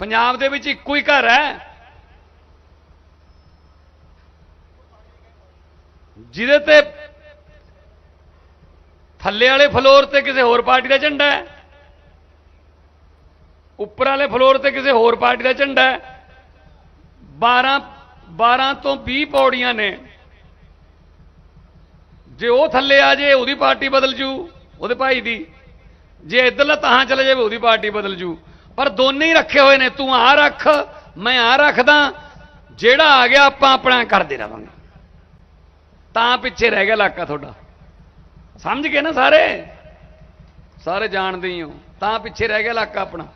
ਪੰਜਾਬ ਦੇ ਵਿੱਚ ਇੱਕੋ ਹੀ ਘਰ ਹੈ। ਜਿਹਦੇ ਤੇ ਥੱਲੇ ਵਾਲੇ ਫਲੋਰ ਤੇ ਕਿਸੇ ਹੋਰ ਪਾਰਟੀ ਦਾ ਝੰਡਾ ਹੈ। ਉੱਪਰ ਵਾਲੇ ਫਲੋਰ ਤੇ ਕਿਸੇ ਹੋਰ ਪਾਰਟੀ ਦਾ ਝੰਡਾ ਹੈ। 12 12 ਤੋਂ 20 ਪੌੜੀਆਂ ਨੇ। ਜੇ ਉਹ ਥੱਲੇ ਆ ਜੇ ਉਹਦੀ ਪਾਰਟੀ ਬਦਲ ਜੂ, ਉਹਦੇ ਭਾਈ ਦੀ। ਜੇ ਇੱਧਰਲਾ ਤਾਂ ਚਲੇ ਜਾਵੇ, ਉਹਦੀ ਪਾਰਟੀ ਬਦਲ ਜੂ। ਪਰ ਦੋਨੇ ਹੀ ਰੱਖੇ ਹੋਏ ਨੇ, ਤੂੰ ਆ ਰੱਖ, ਮੈਂ ਆ ਰੱਖਦਾ, ਜਿਹੜਾ ਆ ਗਿਆ ਆਪਾਂ ਆਪਣਾ ਕਰਦੇ ਰਵਾਂਗੇ। ਤਾਂ ਪਿੱਛੇ ਰਹਿ ਗਿਆ ਇਲਾਕਾ ਤੁਹਾਡਾ। ਸਮਝ ਗਏ ਨਾ ਸਾਰੇ? ਸਾਰੇ ਜਾਣਦੇ ਹੀ ਹੋ। ਤਾਂ ਪਿੱਛੇ ਰਹਿ ਗਿਆ ਇਲਾਕਾ ਆਪਣਾ।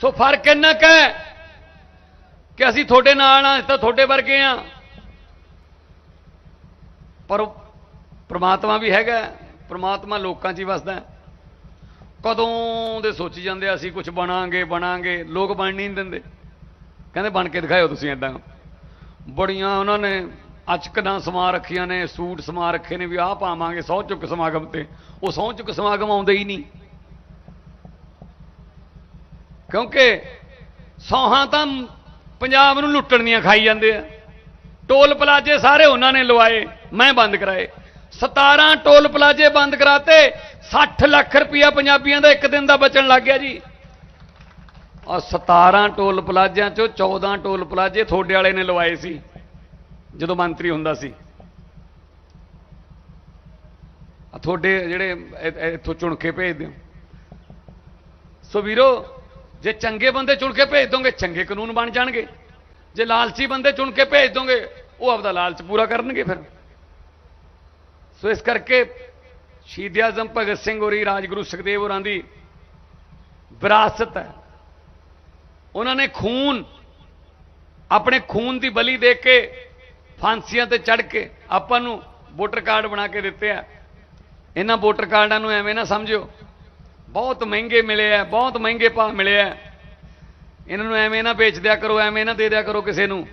ਸੋ ਫ਼ਰਕ ਇੰਨਾ ਕੁ ਹੈ ਕਿ ਅਸੀਂ ਤੁਹਾਡੇ ਨਾਲ ਆ ਅਸੀਂ ਤਾਂ ਤੁਹਾਡੇ ਵਰਗੇ ਆ ਪਰ ਪ੍ਰਮਾਤਮਾ ਵੀ ਹੈਗਾ ਪ੍ਰਮਾਤਮਾ ਲੋਕਾਂ 'ਚ ਹੀ ਵਸਦਾ ਕਦੋਂ ਦੇ ਸੋਚੀ ਜਾਂਦੇ ਅਸੀਂ ਕੁਝ ਬਣਾਂਗੇ ਬਣਾਂਗੇ, ਲੋਕ ਬਣ ਨਹੀਂ ਦਿੰਦੇ। ਕਹਿੰਦੇ ਬਣ ਕੇ ਦਿਖਾਇਓ ਤੁਸੀਂ ਇਦਾਂ ਬੜੀਆਂ ਉਹਨਾਂ ਨੇ ਅਚਕਦਾਂ ਸਮਾ ਰੱਖੀਆਂ ਨੇ, ਸੂਟ ਸਮਾ ਰੱਖੇ ਨੇ ਵੀ ਆਹ ਪਾਵਾਂਗੇ ਸਹੁੰ ਚੁੱਕ ਸਮਾਗਮ ਤੇ। ਉਹ ਸਹੁੰ ਚੁੱਕ ਸਮਾਗਮ ਆਉਂਦੇ ਹੀ ਨਹੀਂ। ਕਿਉਂਕਿ ਸੌਹਾਂ ਤਾਂ ਪੰਜਾਬ ਨੂੰ ਲੁੱਟਣ ਦੀਆਂ ਖਾਈ ਜਾਂਦੇ ਆ। ਟੋਲ ਪਲਾਜੇ ਸਾਰੇ ਉਹਨਾਂ ਨੇ ਲਵਾਏ, ਮੈਂ ਬੰਦ ਕਰਾਏ। 17 ਟੋਲ ਪਲਾਜੇ ਬੰਦ ਕਰਾਤੇ 60 ਲੱਖ ਰੁਪਇਆ ਪੰਜਾਬੀਆਂ ਦਾ ਇੱਕ ਦਿਨ ਦਾ ਬਚਣ ਲੱਗ ਗਿਆ ਜੀ। ਆ 17 ਟੋਲ ਪਲਾਜਿਆਂ ਚੋਂ 14 ਟੋਲ ਪਲਾਜੇ ਥੋੜੇ ਵਾਲੇ ਨੇ ਲਵਾਏ ਸੀ, ਜਦੋਂ ਮੰਤਰੀ ਹੁੰਦਾ ਸੀ। ਤੁਹਾਡੇ ਜਿਹੜੇ ਇੱਥੋਂ ਚੁਣ ਕੇ ਭੇਜ ਦਿਓ ਸੋ ਵੀਰੋ, ਜੇ ਚੰਗੇ ਬੰਦੇ ਚੁਣ ਕੇ ਭੇਜ ਦੋਗੇ, ਚੰਗੇ ਕਾਨੂੰਨ ਬਣ ਜਾਣਗੇ। ਜੇ ਲਾਲਚੀ ਬੰਦੇ ਚੁਣ ਕੇ ਭੇਜ ਦੋਗੇ, ਉਹ ਆਪਦਾ ਲਾਲਚ ਪੂਰਾ ਕਰਨਗੇ ਫਿਰ। ਸੋ ਇਸ ਕਰਕੇ ਸ਼ਹੀਦ ਆਜ਼ਮ ਭਗਤ ਸਿੰਘ ਹੋਰੀ, ਰਾਜਗੁਰੂ ਸੁਖਦੇਵ ਹੋਰਾਂ ਦੀ ਵਿਰਾਸਤ ਹੈ। ਉਹਨਾਂ ਨੇ ਖੂਨ, ਆਪਣੇ ਖੂਨ ਦੀ ਬਲੀ ਦੇ ਕੇ ਫਾਂਸੀਆਂ ਤੇ ਚੜ ਕੇ ਆਪਾਂ ਨੂੰ ਵੋਟਰ ਕਾਰਡ ਬਣਾ ਕੇ ਦਿੱਤੇ ਆ। ਇਹਨਾਂ ਵੋਟਰ ਕਾਰਡਾਂ ਨੂੰ ਐਵੇਂ ਨਾ ਸਮਝਿਓ, ਬਹੁਤ ਮਹਿੰਗੇ ਮਿਲੇ ਆ, ਬਹੁਤ ਮਹਿੰਗੇ ਭਾਅ ਮਿਲੇ ਆ। ਇਹਨਾਂ ਨੂੰ ਐਵੇਂ ਨਾ ਵੇਚ ਦਿਆ ਕਰੋ, ਐਵੇਂ ਨਾ ਦੇ ਦਿਆ ਕਰੋ ਕਿਸੇ ਨੂੰ।